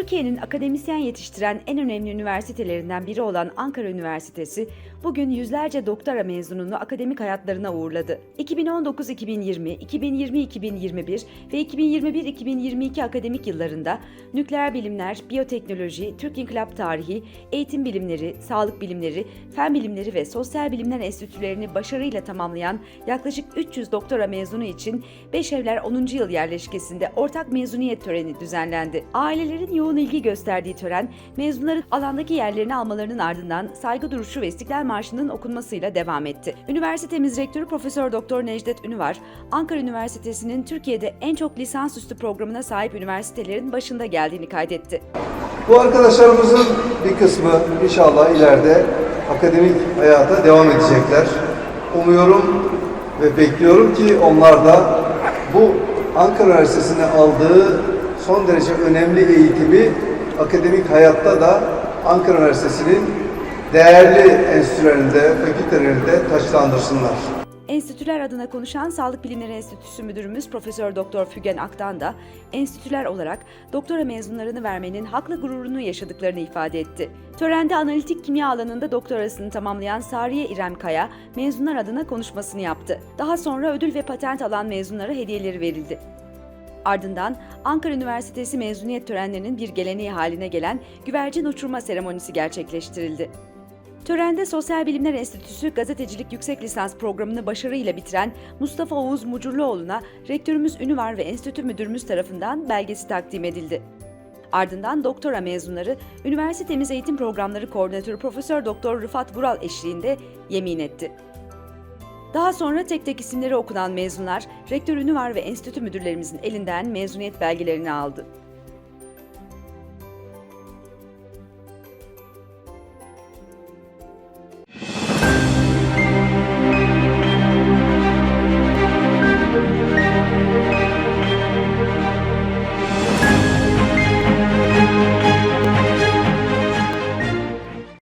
Türkiye'nin akademisyen yetiştiren en önemli üniversitelerinden biri olan Ankara Üniversitesi, bugün yüzlerce doktora mezununu akademik hayatlarına uğurladı. 2019-2020, 2020-2021 ve 2021-2022 akademik yıllarında nükleer bilimler, biyoteknoloji, Türk İnkılap Tarihi, eğitim bilimleri, sağlık bilimleri, fen bilimleri ve sosyal bilimler enstitülerini başarıyla tamamlayan yaklaşık 300 doktora mezunu için Beşevler 10. yıl yerleşkesinde ortak mezuniyet töreni düzenlendi. Ailelerin yoğun ilgi gösterdiği tören, mezunların alandaki yerlerini almalarının ardından saygı duruşu ve İstiklal Marşı'nın okunmasıyla devam etti. Üniversitemiz Rektörü Profesör Doktor Necdet Ünüvar, Ankara Üniversitesi'nin Türkiye'de en çok lisansüstü programına sahip üniversitelerin başında geldiğini kaydetti. Bu arkadaşlarımızın bir kısmı inşallah ileride akademik hayata devam edecekler. Umuyorum ve bekliyorum ki onlar da bu Ankara Üniversitesi'ne aldığı son derece önemli eğitimi akademik hayatta da Ankara Üniversitesi'nin değerli enstitülerinde, fakültelerinde taçlandırsınlar. Enstitüler adına konuşan Sağlık Bilimleri Enstitüsü Müdürümüz Profesör Doktor Fügen Aktan da enstitüler olarak doktora mezunlarını vermenin haklı gururunu yaşadıklarını ifade etti. Törende analitik kimya alanında doktorasını tamamlayan Sariye İrem Kaya mezunlar adına konuşmasını yaptı. Daha sonra ödül ve patent alan mezunlara hediyeleri verildi. Ardından Ankara Üniversitesi mezuniyet törenlerinin bir geleneği haline gelen güvercin uçurma seremonisi gerçekleştirildi. Törende Sosyal Bilimler Enstitüsü Gazetecilik Yüksek Lisans programını başarıyla bitiren Mustafa Oğuz Mucurluoğlu'na rektörümüz Ünüvar ve enstitü müdürümüz tarafından belgesi takdim edildi. Ardından doktora mezunları üniversitemiz eğitim programları koordinatörü Profesör Doktor Rıfat Vural eşliğinde yemin etti. Daha sonra tek tek isimleri okunan mezunlar, rektör Ünüvar ve enstitü müdürlerimizin elinden mezuniyet belgelerini aldı.